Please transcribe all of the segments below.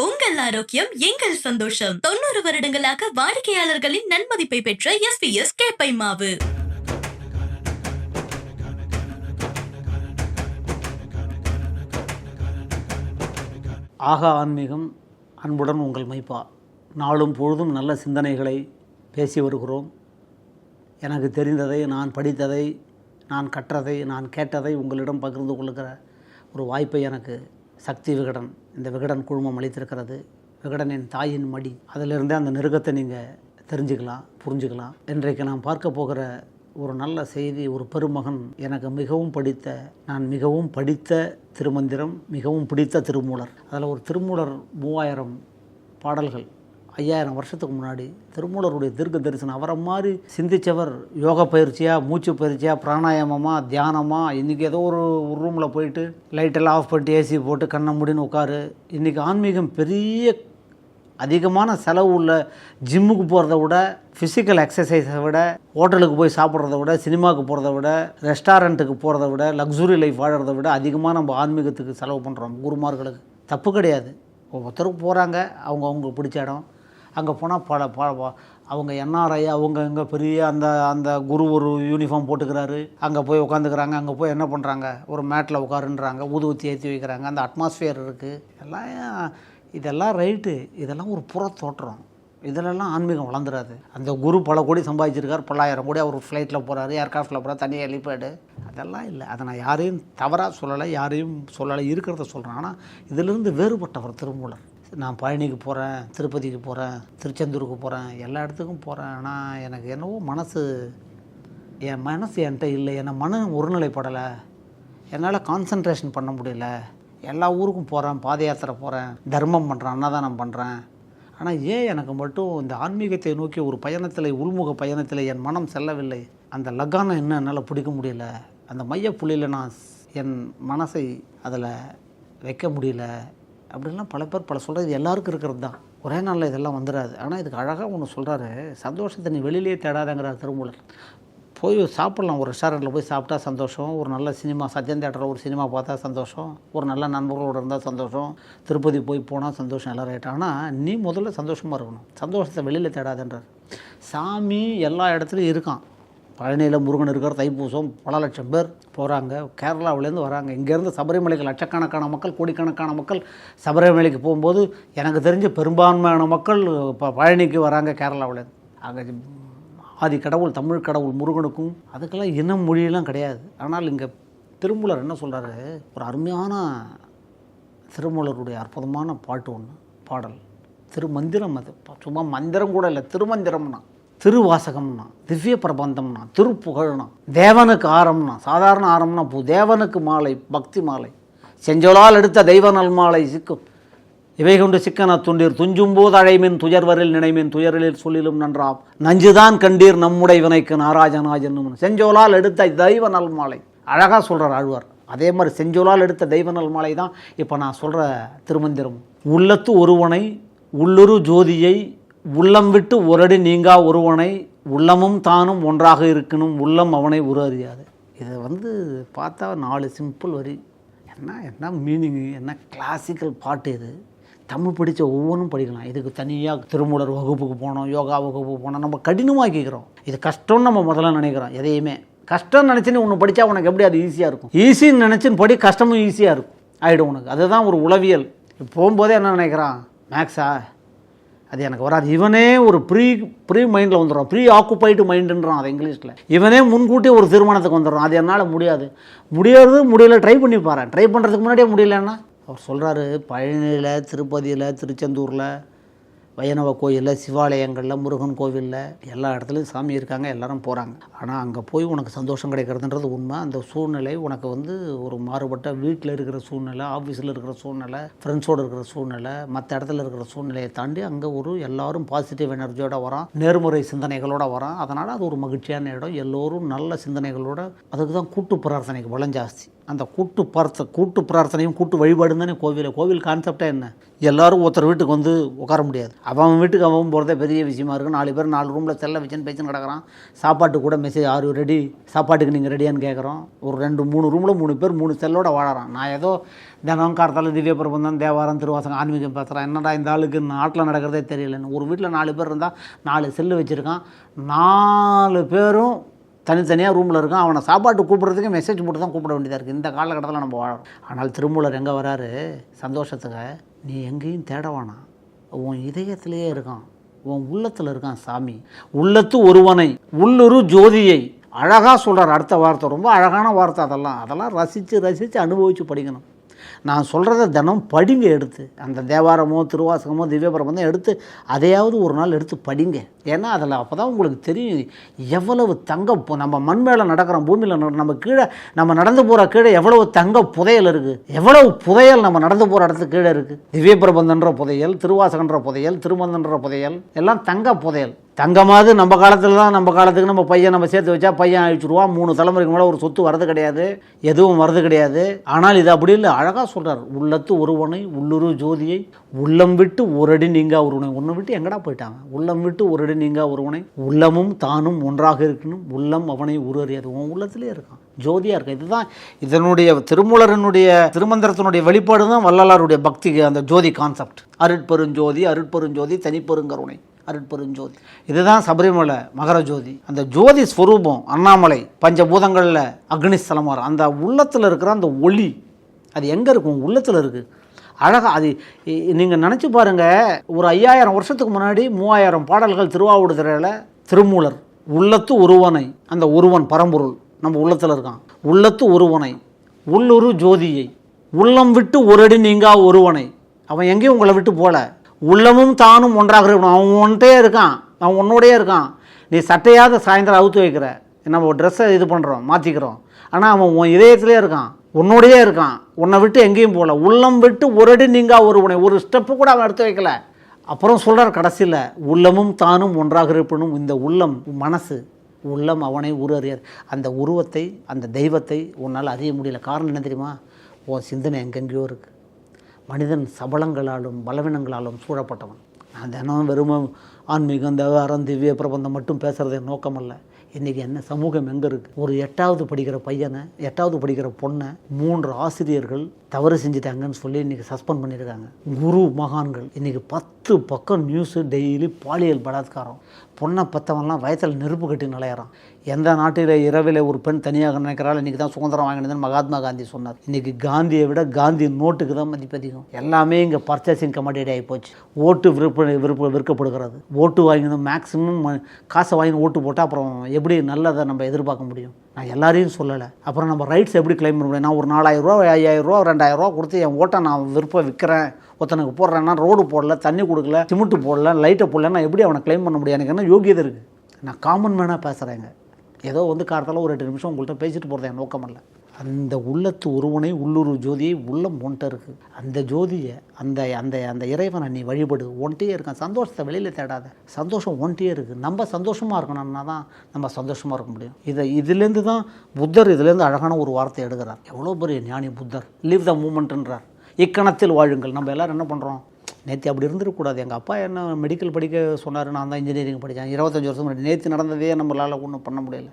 உங்கள் ஆரோக்கியம் எங்கள் சந்தோஷம். தொண்ணூறு வருடங்களாக வாடிக்கையாளர்களின் நன்மதிப்பை பெற்ற எஸ் பி எஸ் கேப்பை மாவு. ஆகா ஆன்மீகம் அன்புடன் உங்கள் மைப்பா. நாளும் பொழுதும் நல்ல சிந்தனைகளை பேசி வருகிறோம். எனக்கு தெரிந்ததை நான் படித்ததை நான் கற்றதை நான் கேட்டதை உங்களிடம் பகிர்ந்து கொள்கிற ஒரு வாய்ப்பை எனக்கு சக்தி விகடன். இந்த விகடன் குழுமம் அளித்திருக்கிறது. விகடனின் தாயின் மடி. அதிலிருந்தே அந்த நெருக்கத்தை நீங்கள் தெரிஞ்சுக்கலாம் புரிஞ்சுக்கலாம். இன்றைக்கு நான் பார்க்க போகிற ஒரு நல்ல செய்தி ஒரு பெருமகன் எனக்கு மிகவும் படித்த நான் மிகவும் படித்த திருமந்திரம் மிகவும் பிடித்த திருமூலர். அதில் ஒரு திருமூலர் மூவாயிரம் பாடல்கள் ஐயாயிரம் வருஷத்துக்கு முன்னாடி திருமூலருடைய தீர்க்க தரிசனம். அவரை மாதிரி சிந்திச்சவர் யோகா பயிற்சியாக மூச்சு பயிற்சியாக பிராணாயாமமாக தியானமாக இன்றைக்கி ஏதோ ஒரு ஒரு ரூமில் போயிட்டு லைட்டெல்லாம் ஆஃப் பண்ணிட்டு ஏசி போட்டு கண்ணை முடின்னு உட்காரு. இன்றைக்கி ஆன்மீகம் பெரிய அதிகமான செலவு உள்ள ஜிம்முக்கு போகிறத விட ஃபிசிக்கல் எக்ஸசைஸை விட ஹோட்டலுக்கு போய் சாப்பிட்றத விட சினிமாவுக்கு போகிறத விட ரெஸ்டாரண்ட்டுக்கு போகிறத விட லக்ஸுரி லைஃப் வாழறத விட அதிகமாக நம்ம ஆன்மீகத்துக்கு செலவு பண்ணுறோம் குருமார்களுக்கு தப்பு கிடையாது. ஒவ்வொருத்தருக்கு போகிறாங்க அவங்க அவங்க பிடிச்ச இடம். அங்கே போனால் பல பல ப- அவங்க என்ஆர்ஐ அவங்க இங்கே பெரிய அந்த அந்த குரு ஒரு யூனிஃபார்ம் போட்டுக்கிறாரு. அங்கே போய் உட்காந்துக்கிறாங்க அங்கே போய் என்ன பண்ணுறாங்க ஒரு மேட்டில் உட்காருன்றாங்க ஊதுவத்தி ஏற்றி வைக்கிறாங்க. அந்த அட்மாஸ்ஃபியர் இருக்குது எல்லாம் இதெல்லாம் ரைட்டு இதெல்லாம் ஒரு புற தோற்றம். இதிலெல்லாம் ஆன்மீகம் வளர்ந்துடாது அந்த குரு பல கோடி சம்பாதிச்சிருக்கார். பல்லாயிரம் கோடி அவர் ஃப்ளைட்டில் போகிறாரு ஏர்க்ராஃப்டில் போகிறார் தனியாக ஹெலிபேடு அதெல்லாம் இல்லை. அதை நான் யாரையும் தவறாக சொல்லலை. யாரையும் சொல்லலை. இருக்கிறத சொல்கிறேன் ஆனால் இதிலிருந்து வேறுபட்டவர் திருமூலர். நான் பழனிக்கு போகிறேன் திருப்பதிக்கு போகிறேன் திருச்செந்தூருக்கு போகிறேன் எல்லா இடத்துக்கும் போகிறேன் ஆனால் எனக்கு என்னவோ மனசு என் மனசு என்கிட்ட இல்லை. என்னை மன ஒருநிலைப்படலை. என்னால் கான்சன்ட்ரேஷன் பண்ண முடியல. எல்லா ஊருக்கும் போகிறேன் பாத யாத்திரை போகிறேன் தர்மம் பண்ணுறேன் அன்னதானம் பண்ணுறேன் ஆனால் ஏன் எனக்கு மட்டும் இந்த ஆன்மீகத்தை நோக்கி ஒரு பயணத்தில் உள்முக பயணத்தில் என் மனம் செல்லவில்லை? அந்த லக்கானம் இன்னும் என்னால் பிடிக்க முடியல? அந்த மைய புள்ளியில் நான் என் மனசை அதில் வைக்க முடியல. அப்படின்லாம் பல பேர் பல சொல்கிறது எல்லாருக்கும் இருக்கிறது தான். ஒரே நாளில் இதெல்லாம் வந்துடாது ஆனால் இதுக்கு அழகாக ஒன்று சொல்கிறாரு சந்தோஷத்தை நீ வெளியிலேயே தேடாதங்கிறார் திருமூலர். போய் சாப்பிட்லாம். ஒரு ரெஸ்டாரண்ட்டில் போய் சாப்பிட்டா சந்தோஷம். ஒரு நல்ல சினிமா சத்யன் தேட்டரில் ஒரு சினிமா பார்த்தா சந்தோஷம். ஒரு நல்ல நண்பர்களோடு இருந்தால் சந்தோஷம். திருப்பதி போய் போனால் சந்தோஷம் எல்லாம் ரைட் ஆனால் நீ முதல்ல சந்தோஷமாக இருக்கணும். சந்தோஷத்தை வெளியில் தேடாதன்றார். சாமி எல்லா இடத்துலையும் இருக்கான். பழனியில் முருகன் இருக்கிற தைப்பூசம் பல லட்சம் பேர் போகிறாங்க கேரளாவிலேருந்து வராங்க. இங்கேருந்து சபரிமலைக்கு லட்சக்கணக்கான மக்கள் கோடிக்கணக்கான மக்கள் சபரிமலைக்கு போகும்போது எனக்கு தெரிஞ்ச பெரும்பான்மையான மக்கள் இப்போ பழனிக்கு வராங்க கேரளாவிலேருந்து. அங்கே ஆதி கடவுள் தமிழ் கடவுள் முருகனுக்கும் அதுக்கெல்லாம் இனம் மொழியெல்லாம் கிடையாது. ஆனால் இங்கே திருமூலர் என்ன சொல்கிறாரு ஒரு அருமையான திருமூலருடைய அற்புதமான பாட்டு ஒன்று பாடல். திருமந்திரம் அது. சும்மா மந்திரம் கூட இல்லை திருமந்திரம்னா. திருவாசகம்னா திவ்ய பிரபந்தம்னா திருப்புகழ்னா தேவனுக்கு ஆரம்னா சாதாரண ஆரம்னா பூ தேவனுக்கு மாலை பக்தி மாலை. செஞ்சொலால் எடுத்த தெய்வ நல்மாலை சிக்கும். இவை கொண்டு சிக்கன துண்டீர் துஞ்சும் போது அழைமின் துயர்வரில் நினைமின் துயரில் சொல்லிலும் நன்றாம். நஞ்சுதான் கண்டீர் நம்முடைய வினைக்கு நாராஜனாஜன் செஞ்சோலால் எடுத்த தெய்வ நல்மாலை அழகாக சொல்கிறார் ஆழ்வார். அதே மாதிரி செஞ்சோலால் எடுத்த தெய்வ நல்மாலை தான் இப்போ நான் சொல்கிற திருமந்திரம். உள்ளத்து ஒருவனை உள்ளுரு ஜோதியை உள்ளம் விட்டு ஒரடி நீங்கா ஒருவனை உள்ளமும் தானும் ஒன்றாக இருக்கணும் உள்ளம் அவனை உரு அறியாது. இதை வந்து பார்த்தா நாலு சிம்பிள் வரி. என்ன என்ன மீனிங்கு என்ன கிளாசிக்கல் பாட்டு இது? தமிழ் படித்த ஒவ்வொன்றும் படிக்கலாம். இதுக்கு தனியாக திருமூலர் வகுப்புக்கு போனோம் யோகா வகுப்புக்கு போனோம். நம்ம கடினமாக்கிக்கிறோம் இது கஷ்டம்னு நம்ம முதல்ல நினைக்கிறோம் எதையுமே. கஷ்டம் நினச்சின்னு ஒன்று படித்தா உனக்கு எப்படி அது ஈஸியாக இருக்கும்? ஈஸின்னு நினச்சின்னு படி கஷ்டமும் ஈஸியாக இருக்கும். ஆகிடும் உனக்கு. அதுதான் ஒரு உளவியல். போகும்போதே என்ன நினைக்கிறான்? மேக்ஸா அது எனக்கு வராது. இவனே ஒரு ப்ரீ ப்ரீ மைண்டில் வந்துடுறான். ப்ரீ ஆக்குப்பைடு மைண்டுன்றான் அது இங்கிலீஷில். இவனே முன்கூட்டி ஒரு தீர்மானத்துக்கு வந்துடுறான். அது என்னால் முடியாது. முடியாது முடியல ட்ரை பண்ணி பாரு ட்ரை பண்ணுறதுக்கு முன்னாடியே முடியலன்னா? அவர் சொல்கிறாரு பழனியில் திருப்பதியில் திருச்செந்தூரில். வைணவ கோயிலில் சிவாலயங்களில் முருகன் கோவிலில் எல்லா இடத்துலையும் சாமி இருக்காங்க எல்லாரும் போகிறாங்க ஆனால் அங்கே போய் உனக்கு சந்தோஷம் கிடைக்கிறதுன்றது உண்மை. அந்த சூழ்நிலை உனக்கு வந்து ஒரு மாறுபட்ட வீட்டில் இருக்கிற சூழ்நிலை ஆஃபீஸில் இருக்கிற சூழ்நிலை ஃப்ரெண்ட்ஸோடு இருக்கிற சூழ்நிலை மற்ற இடத்துல இருக்கிற சூழ்நிலையை தாண்டி அங்கே ஒரு எல்லாரும் பாசிட்டிவ் எனர்ஜியோட வரான் நேர்முறை சிந்தனைகளோட வரான். அதனால் அது ஒரு மகிழ்ச்சியான இடம். எல்லோரும் நல்ல சிந்தனைகளோட அதுக்கு தான் கூட்டு பிரார்த்தனைக்கு பலம் ஜாஸ்தி. அந்த கூட்டு பார்த்த கூட்டு பிரார்த்தனையும் கூட்டு வழிபாடும் தானே கோவில். கோவில் கான்செப்டே என்ன? எல்லோரும் ஒருத்தர் வீட்டுக்கு வந்து உட்கார முடியாது. அவன் வீட்டுக்கு அவன் போகிறதே பெரிய விஷயமா இருக்குது நாலு பேர் நாலு ரூமில் செல்ல வச்சுன்னு பேச்சு நடக்கிறான் சாப்பாட்டு கூட மெசேஜ் ஆறு ரெடி சாப்பாட்டுக்கு நீங்கள் ரெடியான்னு கேட்குறோம் ஒரு ரெண்டு மூணு ரூமில் மூணு பேர் மூணு செல்லோட வாழறான். நான் ஏதோ தினம் காலத்தால் திவ்ய பிரபந்தம் தேவாரம் திருவாசகம் ஆன்மீகம் பேசுகிறேன் என்னடா இந்த ஆளுக்கு நாட்டில் நடக்கிறதே தெரியலன்னு. ஒரு வீட்டில் நாலு பேர் இருந்தால் நாலு செல்லு வச்சுருக்கான். நாலு பேரும் தனித்தனியாக ரூமில் இருக்கும் அவனை சாப்பாட்டு கூப்பிட்றதுக்கு மெசேஜ் போட்டு தான் கூப்பிட வேண்டியதாக இருக்குது இந்த காலகட்டத்தில் நம்ம வாழறோம். ஆனால் திருமூலர் எங்கே வராரு? சந்தோஷத்துக்கு. நீ எங்கேயும் தேட வேணாம் உன் இதயத்திலேயே இருக்கான். உன் உள்ளத்தில் இருக்கான் சாமி. உள்ளத்து ஒருவனை உள்ளுரு ஜோதியை அழகாக சொல்கிறார் அடுத்த வார்த்தை. ரொம்ப அழகான வார்த்தை அதெல்லாம். அதெல்லாம் ரசித்து ரசித்து அனுபவித்து படிக்கணும். நான் சொல்கிறத தினம் படிங்க எடுத்து. அந்த தேவாரமோ திருவாசகமோ திவ்யபிரபந்தம் எடுத்து அதையாவது ஒரு நாள் எடுத்து படிங்க. ஏன்னா அதில் அப்போ தான் உங்களுக்கு தெரியும் எவ்வளவு தங்க பு- நம்ம மண் மேலே நடக்கிறோம் பூமியில் நம்ம கீழே நம்ம நடந்து போகிற கீழே எவ்வளவு தங்க புதையல் இருக்குது எவ்வளவு புதையல் நம்ம நடந்து போகிற இடத்துக்கு கீழே இருக்குது திவ்யபிரபந்தன்ற புதையல் திருவாசகன்ற புதையல் திருமந்தன்ற புதையல் எல்லாம் தங்க புதையல். தங்கமாவது நம்ம காலத்தில் தான் நம்ம காலத்துக்கு நம்ம பையன் நம்ம சேர்த்து வச்சா பையன் அழிச்சிருவான். மூணு தலைமுறைக்கு மேலே ஒரு சொத்து வரது கிடையாது எதுவும் வரது கிடையாது. ஆனால் இது அப்படி இல்லை. அழகாக சொல்கிறார் உள்ளத்து ஒருவனை உள்ளுரு ஜோதியை உள்ளம் விட்டு ஒரு அடி நீங்கா ஒருவனை. ஒன்று விட்டு எங்கடா போயிட்டாங்க உள்ளம் விட்டு ஒரு அடி நீங்கா ஒருவனை. உள்ளமும் தானும் ஒன்றாக இருக்கணும். உள்ளம் அவனை உருவறியாது உன் உள்ளத்திலே இருக்கான். ஜோதியாக இருக்கான். இதுதான் இதனுடைய திருமூலரனுடைய திருமந்திரத்தினுடைய வெளிப்பாடு தான் வள்ளலாருடைய பக்திக்கு அந்த ஜோதி கான்செப்ட் அருட்பெருஞ்சோதி அருட்பெருஞ்சோதி தனிப்பெருங்கருணை. அருட்பெருஞ்சோதி. இதுதான் சபரிமலை மகர ஜோதி. அந்த ஜோதி ஸ்வரூபம் அண்ணாமலை பஞ்சபூதங்களில் அக்னிஸ்தலமார் அந்த உள்ளத்தில் இருக்கிற அந்த ஒளி அது எங்கே இருக்கும்? உள்ளத்தில் இருக்குது அழகாக அது நீங்கள் நினச்சி பாருங்கள் ஒரு ஐயாயிரம் வருஷத்துக்கு முன்னாடி மூவாயிரம் பாடல்கள் திருவாவூடுதுறையில் திருமூலர் உள்ளத்து ஒருவனை அந்த ஒருவன் பரம்பொருள் நம்ம உள்ளத்தில் இருக்கான். உள்ளத்து ஒருவனை உள்ளுரு ஜோதியை உள்ளம் விட்டு ஒரு அடி நீங்கா ஒருவனை அவன் எங்கேயும் உங்களை விட்டு போகல. உள்ளமும் தானும் ஒன்றாக இருக்கணும். அவன் உன்கிட்டே இருக்கான். அவன் உன்னோடயே இருக்கான். நீ சட்டையாவது சாயந்தரம் அவுத்து வைக்கிற. நம்ம ட்ரெஸ்ஸை இது பண்ணுறோம் மாற்றிக்கிறோம் ஆனால் அவன் உன் இதயத்திலே இருக்கான். உன்னோடையே இருக்கான். உன்னை விட்டு எங்கேயும் போகல. உள்ளம் விட்டு ஒரு அடி நீங்கள் ஒரு உனை ஒரு ஸ்டெப்பு கூட அவன் எடுத்து வைக்கல. அப்புறம் சொல்கிறார் கடைசியில் உள்ளமும் தானும் ஒன்றாக இருப்பினும் இந்த உள்ளம் மனசு உள்ளம் அவனை உரு அறியாது அந்த உருவத்தை அந்த தெய்வத்தை உன்னால் அறிய முடியல. காரணம் என்ன தெரியுமா? உன் சிந்தனை எங்கெங்கேயோ இருக்குது மனிதன் சபலங்களாலும் பலவீனங்களாலும் சூழப்பட்டவன். நான் தினம் வெறும் ஆன்மீகம் தேவாரம் திவ்ய பிரபந்தம் மட்டும் பேசுகிறது என் நோக்கமல்ல. இன்றைக்கி என்ன சமூகம் எங்கே இருக்குது ஒரு எட்டாவது படிக்கிற பையனை எட்டாவது படிக்கிற பொண்ணை மூன்று ஆசிரியர்கள் தவறு செஞ்சுட்டாங்கன்னு சொல்லி இன்றைக்கி சஸ்பெண்ட் பண்ணியிருக்காங்க. குரு மகான்கள். இன்றைக்கி பத்து பக்கம் நியூஸு டெய்லி பாலியல் பலாத்காரம். பொண்ணை பத்தவன்லாம் வயத்தில் நெருப்பு கட்டி நுழையிறான். எந்த நாட்டில் இரவில் ஒரு பெண் தனியாக நினைக்கிறாள் இன்றைக்கி தான் சுதந்திரம் வாங்கினதுன்னு மகாத்மா காந்தி சொன்னார். இன்றைக்கி காந்தியை விட காந்தி நோட்டுக்கு தான் மதிப்பு அதிகம். எல்லாமே இங்கே பர்ச்சேசிங் கமாடிட்டி ஆகி போச்சு. ஓட்டு விற்பனை விற்ப விற்கப்படுகிறது. ஓட்டு வாங்கினோம் மேக்ஸிமம் காசை வாங்கி ஓட்டு போட்டால் அப்புறம் எப்படி நல்லதை நம்ம எதிர்பார்க்க முடியும்? நான் எல்லாரையும் சொல்லலை. அப்புறம் நம்ம ரைட்ஸ் எப்படி கிளைம் பண்ண முடியும்? நான் ஒரு நாலாயிரம் ரூபா ஐயாயிரம் ரூபா கொடுத்து என் ஓட்டை நான் விருப்பம் விற்கிறேன். ஒருத்தனுக்கு போடுறேன்னா ரோடு போடல தண்ணி கொடுக்கல சிமெண்ட்டு போடல லைட்டை போடல நான் எப்படி அவனை கிளைம் பண்ண முடியும்? எனக்கு என்ன யோகியதை இருக்குது நான் காமன் மேனாக பேசுகிறேங்க ஏதோ வந்து காலத்தால் ஒரு எட்டு நிமிஷம் உங்கள்கிட்ட பேசிட்டு போகிறது என் நோக்கம் இல்லை அந்த உள்ளத்து ஒருவனை உள்ளூர் ஜோதியை உள்ளம் ஒன்ட்ட இருக்குது அந்த ஜோதியை அந்த அந்த அந்த இறைவனை நீ வழிபடு ஒன்ட்டே இருக்கான் சந்தோஷத்தை வெளியில் தேடாத. சந்தோஷம் ஒன்ட்டே இருக்குது நம்ம சந்தோஷமாக இருக்கணும்னா தான் நம்ம சந்தோஷமாக இருக்க முடியும். இதை இதுலேருந்து தான் புத்தர் இதுலேருந்து அழகான ஒரு வார்த்தை எடுக்கிறார். எவ்வளோ பெரிய ஞானி புத்தர். லீவ் த மூமெண்ட்ன்றார் இக்கணத்தில் வாழுங்கள். நம்ம எல்லோரும் என்ன பண்ணுறோம் நேற்று அப்படி இருந்துருக்கூடாது எங்கள் அப்பா என்ன மெடிக்கல் படிக்க சொன்னார். நான் தான் இன்ஜினியரிங் படித்தேன். இருபத்தஞ்சி வருஷம் முன்னாடி நேற்று நடந்ததே நம்மளால் ஒன்றும் பண்ண முடியல.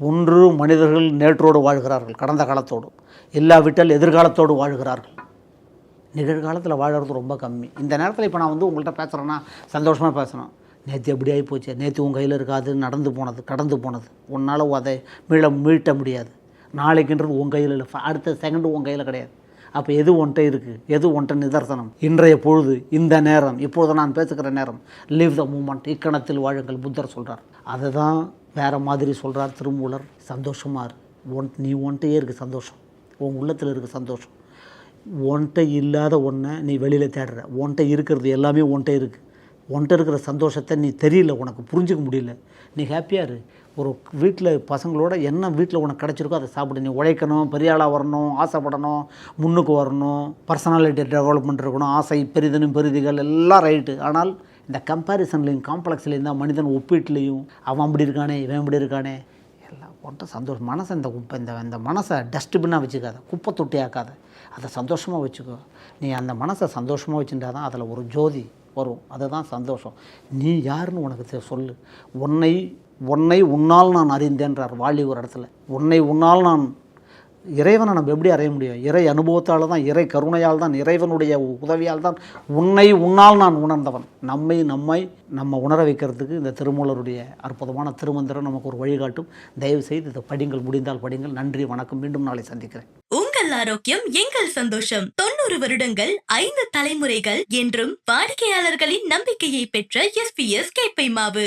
ஒன்று மனிதர்கள் நேற்றோடு வாழ்கிறார்கள் கடந்த காலத்தோடு. இல்லாவிட்டால் எதிர்காலத்தோடு வாழ்கிறார்கள். நிகழ்காலத்தில் வாழறது ரொம்ப கம்மி. இந்த நேரத்தில் இப்போ நான் வந்து உங்கள்கிட்ட பேசுகிறேன்னா சந்தோஷமாக பேசணும். நேற்று எப்படி ஆகி போச்சு? நேற்று உன் கையில் இருக்காது நடந்து போனது கடந்து போனது. உன்னால் அதை மீள மீட்ட முடியாது. நாளைக்குன்றது உன் கையில் இல்லை. அடுத்த செகண்டு உன் கையில் கிடையாது. அப்போ எது ஒன்றை இருக்குது எது ஒன்றை நிதர்சனம்? இன்றைய பொழுது இந்த நேரம் இப்பொழுது நான் பேசுகிற நேரம் லீவ் த மூமெண்ட் இக்கணத்தில் வாழுங்கள் புத்தர் சொல்கிறார் அதை தான் வேறு மாதிரி சொல்கிறார் திருமூலர். சந்தோஷமாக இரு ஒன் நீ ஒன்ட்டையே இருக்குது சந்தோஷம். உன் உள்ளத்தில் இருக்குது சந்தோஷம். ஒன்ட்ட இல்லாத ஒன்றை நீ வெளியில் தேடுற. ஒன்ட்ட இருக்கிறது எல்லாமே ஒன்ட்ட இருக்குது ஒன்ட்ட இருக்கிற சந்தோஷத்தை நீ தெரியல உனக்கு புரிஞ்சிக்க முடியல. நீ ஹாப்பியாக இரு. ஒரு வீட்டில் பசங்களோட என்ன வீட்டில் உனக்கு கிடச்சிருக்கோ அதை சாப்பிடு. நீ உழைக்கணும் பெரிய ஆளாக வரணும் ஆசைப்படணும் முன்னுக்கு வரணும் பர்சனாலிட்டி டெவலப்மெண்ட் இருக்கணும் ஆசை பெரிதனும் பெரிதிகள் எல்லாம் ரைட்டு ஆனால் இந்த கம்பேரிசன்லையும் காம்ப்ளெக்ஸ்லையும் தான் மனிதன் ஒப்பீட்லேயும் அவன் அப்படி இருக்கானே இவன் இப்படி இருக்கானே எல்லாம் போட்டு சந்தோஷம். மனசை இந்த குப்பை இந்த இந்த மனசை டஸ்ட்பின்னாக வச்சுக்காத குப்பை தொட்டியாக்காத அதை சந்தோஷமாக வச்சுக்கோ. நீ அந்த மனசை சந்தோஷமாக வச்சுட்டா தான் அதில் ஒரு ஜோதி வரும். அதுதான் சந்தோஷம். நீ யாருன்னு உனக்கு தெ- சொல்லு. உன்னை உன்னை உன்னால் நான் அறிந்தேன்றார் வாலி ஒரு இடத்துல. உன்னை உன்னால் நான் இறைவனை நம்ம எப்படி அறைய முடியும்? இறை அனுபவத்தால் தான் இறை கருணையால் தான் இறைவனுடைய உதவியால் தான் உன்னை உன்னால் நான் உணர்ந்தவன். நம்மை நம்மை நம்ம உணர வைக்கிறதுக்கு இந்த திருமூலருடைய அற்புதமான திருமந்திரம் நமக்கு ஒரு வழிகாட்டும். தயவு செய்து இதை படிங்கள் முடிந்தால் படிங்கள். நன்றி வணக்கம். மீண்டும் நாளை சந்திக்கிறேன். உங்கள் ஆரோக்கியம் எங்கள் சந்தோஷம். தொண்ணூறு வருடங்கள் ஐந்து தலைமுறைகள் என்றும் வாடிக்கையாளர்களின் நம்பிக்கையை பெற்ற எஸ்பிஎஸ் கேப்பை மாவு.